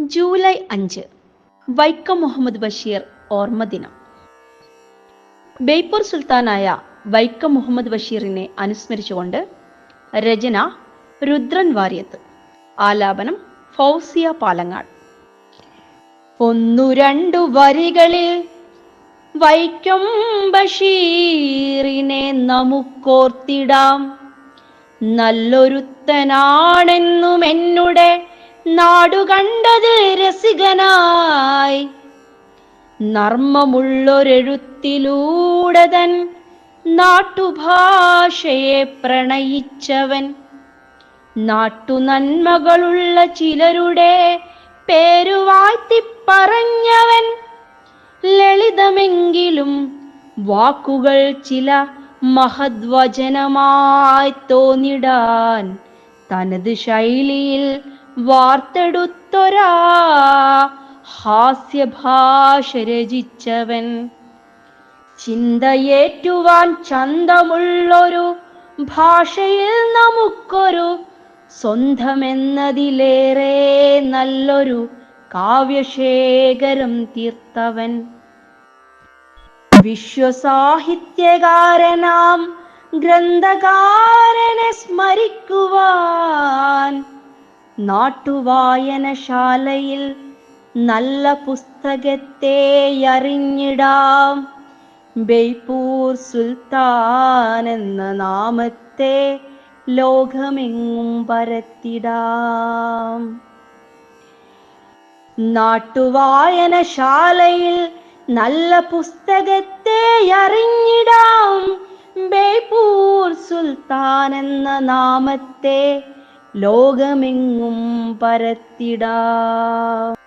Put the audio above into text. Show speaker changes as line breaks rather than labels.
July അഞ്ച്. വൈക്കം മുഹമ്മദ് ബഷീർ ഓർമ്മദിനം ബേപ്പൂർ സുൽത്താനായ വൈക്കം മുഹമ്മദ് ബഷീറിനെ അനുസ്മരിച്ചുകൊണ്ട് രചന രുദ്രൻ വാര്യത്ത്. ആലാപനം ഫൗസിയ പാലങ്ങാട്. ഒന്നു രണ്ടു വരികളിൽ വൈക്കം ബഷീറിനെ നമുക്കോർത്തിടാം. നല്ലൊരുത്തനാണെന്നും എന്നുടെ നാടു കണ്ടത് രസികനായി. നർമ്മമുള്ളൊരെഴുത്തിലൂടെ തൻ നാട്ടുഭാഷയെ പ്രണയിച്ചവൻ. നാട്ടുനന്മകളുള്ള ചിലരുടെ പേരുവാഴ്ത്തി പറഞ്ഞവൻ ലളിതമെങ്കിലും വാക്കുകൾ ചില മഹദ്വചനമായി തോന്നിടാൻ തനത് ശൈലിയിൽ വാർത്തെടുത്തൊരാ ഹാസ്യഭാഷ രചിച്ചവൻ ചിന്തയേറ്റുവാൻ ചന്തമുള്ളൊരു ഭാഷയിൽ നമുക്കൊരു സ്വന്തമെന്നതിലേറെ നല്ലൊരു കാവ്യശേഖരം തീർത്തവൻ. വിശ്വസാഹിത്യകാരനാം ഗ്രന്ഥകാരനെ നാട്ടുവായനശാലയിൽ നല്ല പുസ്തകത്തെ അറിഞ്ഞിടാം ബേപ്പൂർ സുൽത്താൻ എന്ന നാമത്തെ ലോകമെങ്ങും പരത്തിടാം. നാട്ടുവായനശാലയിൽ നല്ല പുസ്തകത്തെ അറിഞ്ഞിടാം ബേപ്പൂർ സുൽത്താൻ എന്ന നാമത്തെ ലോകമെങ്ങും പരത്തിടാം.